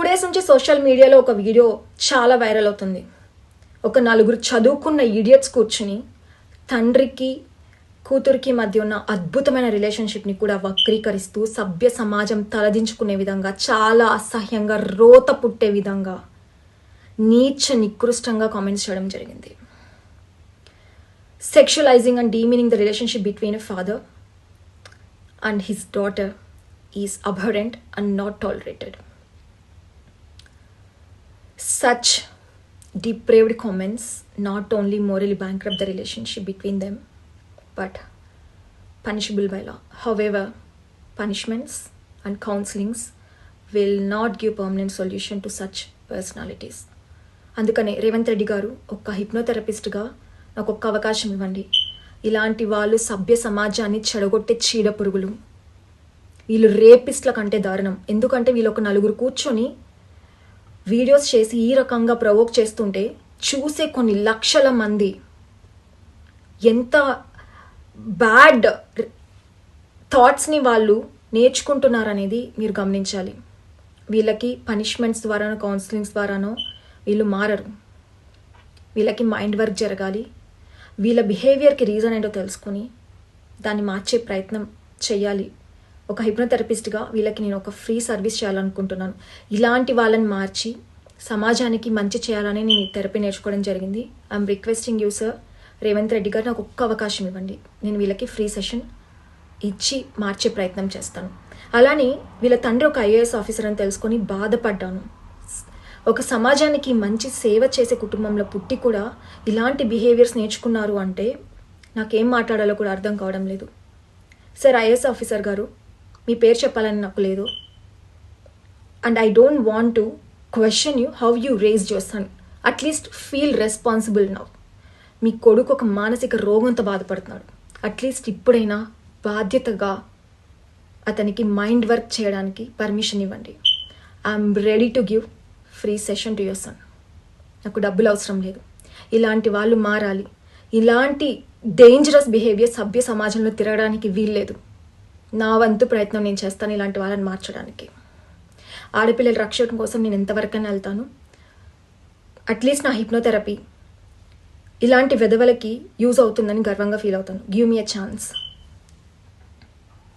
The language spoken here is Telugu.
టూ డేస్ నుంచి సోషల్ మీడియాలో ఒక వీడియో చాలా వైరల్ అవుతుంది. ఒక నలుగురు చదువుకున్న ఇడియట్స్ కూర్చుని తండ్రికి కూతురికి మధ్య ఉన్న అద్భుతమైన రిలేషన్షిప్ని కూడా వక్రీకరిస్తూ సభ్య సమాజం తలదించుకునే విధంగా చాలా అసహ్యంగా రోత పుట్టే విధంగా నీచ నికృష్టంగా కామెంట్స్ చేయడం జరిగింది. Sexualizing and demeaning the relationship between a father and his daughter is aberrant and not tolerated such depraved comments not only moral bank of the relationship between them but punishable by law however punishments and counsellings will not give permanent solution to such personalities అందుకనే రేవంత్ రెడ్డి గారు ఒక హిప్నోథెరపిస్ట్గా నాకు ఒక్క అవకాశం ఇవ్వండి. ఇలాంటి వాళ్ళు సభ్య సమాజాన్ని చెడగొట్టే చీడ పురుగులు. వీళ్ళు రేపిస్ట్ల కంటే దారుణం. ఎందుకంటే వీళ్ళు ఒక నలుగురు కూర్చొని వీడియోస్ చేసి ఈ రకంగా ప్రవోక్ చేస్తుంటే చూసే కొన్ని లక్షల మంది ఎంత బ్యాడ్ థాట్స్ని వాళ్ళు నేర్చుకుంటున్నారనేది మీరు గమనించాలి. వీళ్ళకి పనిష్మెంట్స్ ద్వారానో కౌన్సిలింగ్స్ ద్వారానో వీళ్ళు మారరు. వీళ్ళకి మైండ్ వర్క్ జరగాలి. వీళ్ళ బిహేవియర్కి రీజన్ ఏంటో తెలుసుకొని దాన్ని మార్చే ప్రయత్నం చేయాలి ఒక హిప్నోథెరపిస్ట్గా వీళ్ళకి నేను ఒక ఫ్రీ సర్వీస్ చేయాలనుకుంటున్నాను. ఇలాంటి వాళ్ళని మార్చి సమాజానికి మంచి చేయాలని నేను థెరపీ నేర్చుకోవడం జరిగింది. I'm requesting you sir Revanth Reddy garu నాకు ఒక్క అవకాశం ఇవ్వండి. నేను వీళ్ళకి ఫ్రీ సెషన్ ఇచ్చి మార్చే ప్రయత్నం చేస్తాను. అలానే వీళ్ళ తండ్రి ఒక ఐఏఎస్ ఆఫీసర్ అని తెలుసుకొని బాధపడ్డాను. ఒక సమాజానికి మంచి సేవ చేసే కుటుంబంలో పుట్టి కూడా ఇలాంటి బిహేవియర్స్ నేర్చుకున్నారు అంటే నాకేం మాట్లాడాలో కూడా అర్థం కావడం లేదు. సార్ ఐఏఎస్ ఆఫీసర్ గారు మీ పేరు చెప్పాలని నాకు లేదు. And I don't want to question you how you raise your son at least feel responsible now మీ కొడుకు ఒక మానసిక రోగంతో బాధపడుతున్నాడు. అట్లీస్ట్ ఇప్పుడైనా బాధ్యతగా అతనికి మైండ్ వర్క్ చేయడానికి పర్మిషన్ ఇవ్వండి. I'm ready to give free session to your son నాకు డబ్బులు అవసరం లేదు. ఇలాంటి వాళ్ళు మారాలి. ఇలాంటి డేంజరస్ బిహేవియర్ సభ్య సమాజంలో తిరగడానికి వీల్లేదు. నా వంతు ప్రయత్నం నేను చేస్తాను ఇలాంటి వాళ్ళని మార్చడానికి. ఆడపిల్లల రక్షణ కోసం నేను ఎంతవరకైనా వెళ్తాను. అట్లీస్ట్ నా హిప్నోథెరపీ ఇలాంటి వెధవలకి యూజ్ అవుతుందని గర్వంగా ఫీల్ అవుతాను. Give me a chance